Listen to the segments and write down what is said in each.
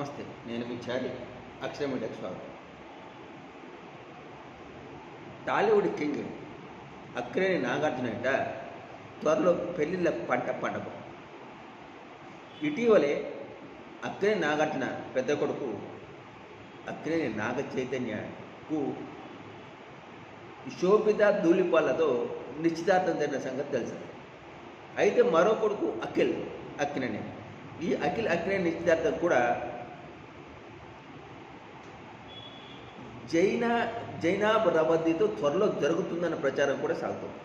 నమస్తే నేను మీ చారి అక్షర మీడియాకి స్వాగతం. టాలీవుడ్ కింగ్ అక్రేని నాగార్జున త్వరలో పెళ్ళిళ్ళ పంట పండగ. ఇటీవలే అక్రేని నాగార్జున పెద్ద కొడుకు అక్రేని నాగ చైతన్యకు శోభిత ధూళిపాలతో నిశ్చితార్థం జరిగిన సంగతి తెలిసింది అయితే మరో కొడుకు అఖిల్ అక్కినేని. ఈ అఖిల్ అక్కినేని నిశ్చితార్థం కూడా జైన జైనాబ్ రవద్దితో త్వరలో జరుగుతుందన్న ప్రచారం కూడా సాగుతుంది.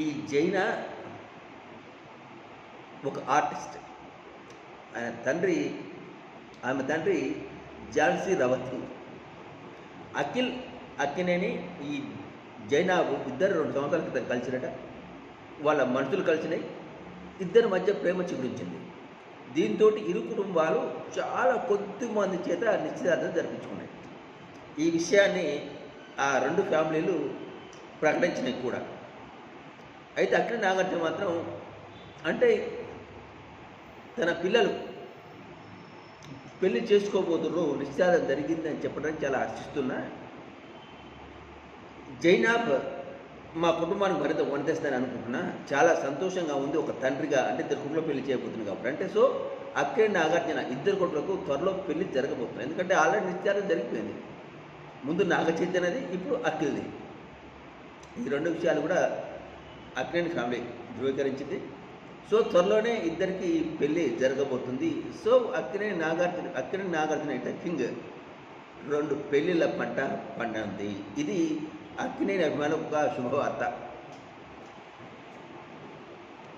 ఈ జైన ఒక ఆర్టిస్ట్. ఆయన తండ్రి ఆమె తండ్రి ఝాన్సీ రవతి. అఖిల్ అక్కినేని ఈ జైనాబు ఇద్దరు రెండు సంవత్సరాల క్రితం కలిసినట. వాళ్ళ మనుషులు కలిసినాయి ఇద్దరి మధ్య ప్రేమ చిగురించింది. దీంతో ఇరు కుటుంబాలు చాలా కొద్ది మంది చేత నిశ్చితార్థం జరిపించుకున్నాయి. ఈ విషయాన్ని ఆ రెండు ఫ్యామిలీలు ప్రకటించినాయి కూడా. అయితే అక్కడ నాగార్జున మాత్రం అంటే తన పిల్లలు పెళ్ళి చేసుకోబోతున్నారు నిశ్చితార్థం జరిగిందని చెప్పడానికి చాలా ఆశిస్తున్నా. జైనాబ్ మా కుటుంబానికి మరింత వనతేస్తుందని అనుకుంటున్నా. చాలా సంతోషంగా ఉంది. ఒక తండ్రిగా అంటే ఇద్దరు కుటుంబంలో పెళ్ళి చేయబోతుంది కాబట్టి. అంటే సో అక్కే నాగార్జున ఇద్దరు కొడుకులకు త్వరలో పెళ్ళి జరగబోతుంది ఎందుకంటే ఆల్రెడీ నిశ్చితార్థం జరిగిపోయింది. ముందు నాగ చైతన్యది ఇప్పుడు అఖిల్ది. ఈ రెండు విషయాలు కూడా అక్కినేని ఫ్యామిలీ ధృవీకరించింది. సో త్వరలోనే ఇద్దరికి పెళ్ళి జరగబోతుంది. సో అక్కినే నాగార్జున అక్కినే నాగార్జున అయితే కింగ్ రెండు పెళ్ళిళ్ళ పంట పండింది. ఇది అక్కినేని అభిమానులకు ఒక శుభవార్త